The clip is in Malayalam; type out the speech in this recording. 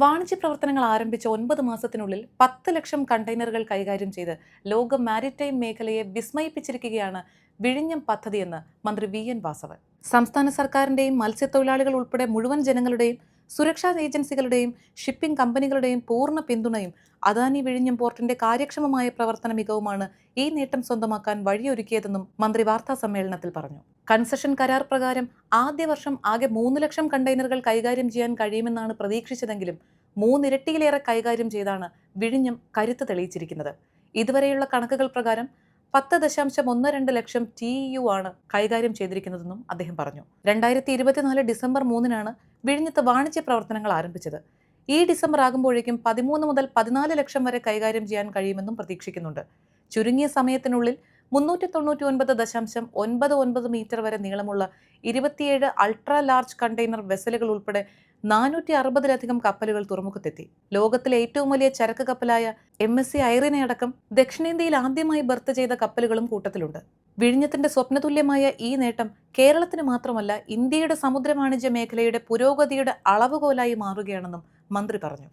വാണിജ്യ പ്രവർത്തനങ്ങൾ ആരംഭിച്ച ഒൻപത് മാസത്തിനുള്ളിൽ പത്ത് ലക്ഷം കണ്ടെയ്നറുകൾ കൈകാര്യം ചെയ്ത് ലോക മാരിടൈം മേഖലയെ വിസ്മയിപ്പിച്ചിരിക്കുകയാണ് വിഴിഞ്ഞം പദ്ധതിയെന്ന് മന്ത്രി വി എൻ വാസവൻ. സംസ്ഥാന സർക്കാരിന്റെയും മത്സ്യത്തൊഴിലാളികൾ ഉൾപ്പെടെ മുഴുവൻ ജനങ്ങളുടെയും സുരക്ഷാ ഏജൻസികളുടെയും ഷിപ്പിംഗ് കമ്പനികളുടെയും പൂർണ പിന്തുണയും അദാനി വിഴിഞ്ഞം പോർട്ടിന്റെ കാര്യക്ഷമമായ പ്രവർത്തന മികവുമാണ് ഈ നേട്ടം സ്വന്തമാക്കാൻ വഴിയൊരുക്കിയതെന്നും മന്ത്രി വാർത്താ സമ്മേളനത്തിൽ പറഞ്ഞു. കൺസഷൻ കരാർ പ്രകാരം ആദ്യ വർഷം ആകെ മൂന്ന് ലക്ഷം കണ്ടെയ്നറുകൾ കൈകാര്യം ചെയ്യാൻ കഴിയുമെന്നാണ് പ്രതീക്ഷിച്ചതെങ്കിലും മൂന്നിരട്ടിയിലേറെ കൈകാര്യം ചെയ്താണ് വിഴിഞ്ഞം കരുത്ത് തെളിയിച്ചിരിക്കുന്നത്. ഇതുവരെയുള്ള കണക്കുകൾ പ്രകാരം പത്ത് ദശാംശം ഒന്ന് രണ്ട് ലക്ഷം ടി യു ആണ് കൈകാര്യം ചെയ്തിരിക്കുന്നതെന്നും അദ്ദേഹം പറഞ്ഞു. രണ്ടായിരത്തി ഇരുപത്തിനാല് ഡിസംബർ മൂന്നിനാണ് വിഴിഞ്ഞത്ത് വാണിജ്യ പ്രവർത്തനങ്ങൾ ആരംഭിച്ചത്. ഈ ഡിസംബർ ആകുമ്പോഴേക്കും പതിമൂന്ന് മുതൽ പതിനാല് ലക്ഷം വരെ കൈകാര്യം ചെയ്യാൻ കഴിയുമെന്നും പ്രതീക്ഷിക്കുന്നുണ്ട്. ചുരുങ്ങിയ സമയത്തിനുള്ളിൽ മുന്നൂറ്റി തൊണ്ണൂറ്റി ഒൻപത് ദശാംശം ഒൻപത് ഒൻപത് മീറ്റർ വരെ നീളമുള്ള ഇരുപത്തിയേഴ് അൾട്രാ ലാർജ് കണ്ടെയ്നർ വെസലുകൾ ഉൾപ്പെടെ നാനൂറ്റി അറുപതിലധികം കപ്പലുകൾ തുറമുഖത്തെത്തി. ലോകത്തിലെ ഏറ്റവും വലിയ ചരക്ക് കപ്പലായ എം എസ് സി ഐറിനെ അടക്കം ദക്ഷിണേന്ത്യയിൽ ആദ്യമായി ബർത്ത് ചെയ്ത കപ്പലുകളും കൂട്ടത്തിലുണ്ട്. വിഴിഞ്ഞത്തിന്റെ സ്വപ്നതുല്യമായ ഈ നേട്ടം കേരളത്തിന് മാത്രമല്ല ഇന്ത്യയുടെ സമുദ്ര വാണിജ്യ മേഖലയുടെ പുരോഗതിയുടെ അളവുകോലായി മാറുകയാണെന്നും മന്ത്രി പറഞ്ഞു.